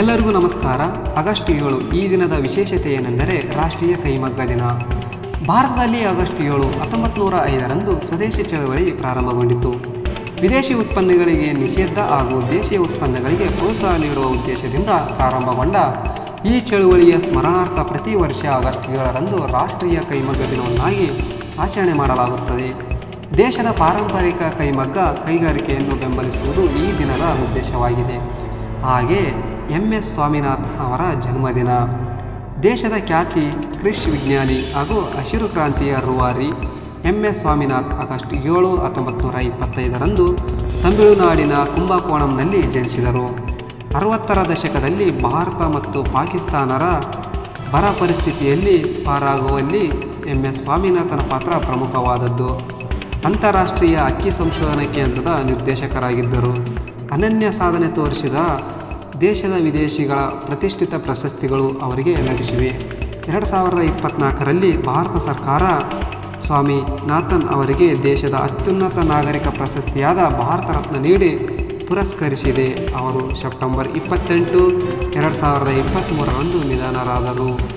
ಎಲ್ಲರಿಗೂ ನಮಸ್ಕಾರ. ಆಗಸ್ಟ್ ಏಳು ಈ ದಿನದ ವಿಶೇಷತೆ ಏನೆಂದರೆ ರಾಷ್ಟ್ರೀಯ ಕೈಮಗ್ಗ ದಿನ. ಭಾರತದಲ್ಲಿ ಆಗಸ್ಟ್ ಏಳು ಹತ್ತೊಂಬತ್ತು ನೂರ ಐದರಂದು ಸ್ವದೇಶಿ ಚಳವಳಿ ಪ್ರಾರಂಭಗೊಂಡಿತು ವಿದೇಶಿ ಉತ್ಪನ್ನಗಳಿಗೆ ನಿಷೇಧ ಹಾಗೂ ದೇಶೀಯ ಉತ್ಪನ್ನಗಳಿಗೆ ಪ್ರೋತ್ಸಾಹ ನೀಡುವ ಉದ್ದೇಶದಿಂದ ಪ್ರಾರಂಭಗೊಂಡ ಈ ಚಳುವಳಿಯ ಸ್ಮರಣಾರ್ಥ ಪ್ರತಿ ವರ್ಷ ಆಗಸ್ಟ್ ಏಳರಂದು ರಾಷ್ಟ್ರೀಯ ಕೈಮಗ್ಗ ದಿನವನ್ನಾಗಿ ಆಚರಣೆ ಮಾಡಲಾಗುತ್ತದೆ. ದೇಶದ ಪಾರಂಪರಿಕ ಕೈಮಗ್ಗ ಕೈಗಾರಿಕೆಯನ್ನು ಬೆಂಬಲಿಸುವುದು ಈ ದಿನದ ಉದ್ದೇಶವಾಗಿದೆ. ಹಾಗೆ ಎಂ ಎಸ್ ಸ್ವಾಮಿನಾಥ್ ಅವರ ಜನ್ಮದಿನ. ದೇಶದ ಖ್ಯಾತಿ ಕೃಷಿ ವಿಜ್ಞಾನಿ ಹಾಗೂ ಹಸಿರು ಕ್ರಾಂತಿಯ ರೂವಾರಿ ಎಂ ಎಸ್ ಸ್ವಾಮಿನಾಥ್ ಆಗಸ್ಟ್ ಏಳು ಹತ್ತೊಂಬತ್ತು ನೂರ ಇಪ್ಪತ್ತೈದರಂದು ತಮಿಳುನಾಡಿನ ಕುಂಭಕೋಣಂನಲ್ಲಿ ಜನಿಸಿದರು. ಅರವತ್ತರ ದಶಕದಲ್ಲಿ ಭಾರತ ಮತ್ತು ಪಾಕಿಸ್ತಾನರ ಬರ ಪರಿಸ್ಥಿತಿಯಲ್ಲಿ ಪಾರಾಗುವಲ್ಲಿ ಎಂ ಎಸ್ ಸ್ವಾಮಿನಾಥನ ಪಾತ್ರ ಪ್ರಮುಖವಾದದ್ದು. ಅಂತಾರಾಷ್ಟ್ರೀಯ ಅಕ್ಕಿ ಸಂಶೋಧನಾ ಕೇಂದ್ರದ ನಿರ್ದೇಶಕರಾಗಿದ್ದರು. ಅನನ್ಯ ಸಾಧನೆ ತೋರಿಸಿದ ದೇಶದ ವಿದೇಶಿಗಳ ಪ್ರತಿಷ್ಠಿತ ಪ್ರಶಸ್ತಿಗಳು ಅವರಿಗೆ ಲಭಿಸಿವೆ. ಎರಡು ಸಾವಿರದ ಇಪ್ಪತ್ತ್ನಾಲ್ಕರಲ್ಲಿ ಭಾರತ ಸರ್ಕಾರ ಸ್ವಾಮಿ ನಾಥನ್ ಅವರಿಗೆ ದೇಶದ ಅತ್ಯುನ್ನತ ನಾಗರಿಕ ಪ್ರಶಸ್ತಿಯಾದ ಭಾರತ ರತ್ನ ನೀಡಿ ಪುರಸ್ಕರಿಸಿದೆ. ಅವರು ಸೆಪ್ಟೆಂಬರ್ ಇಪ್ಪತ್ತೆಂಟು, ಎರಡು ಸಾವಿರದ ಇಪ್ಪತ್ತ್ಮೂರರಂದು ನಿಧನರಾದರು.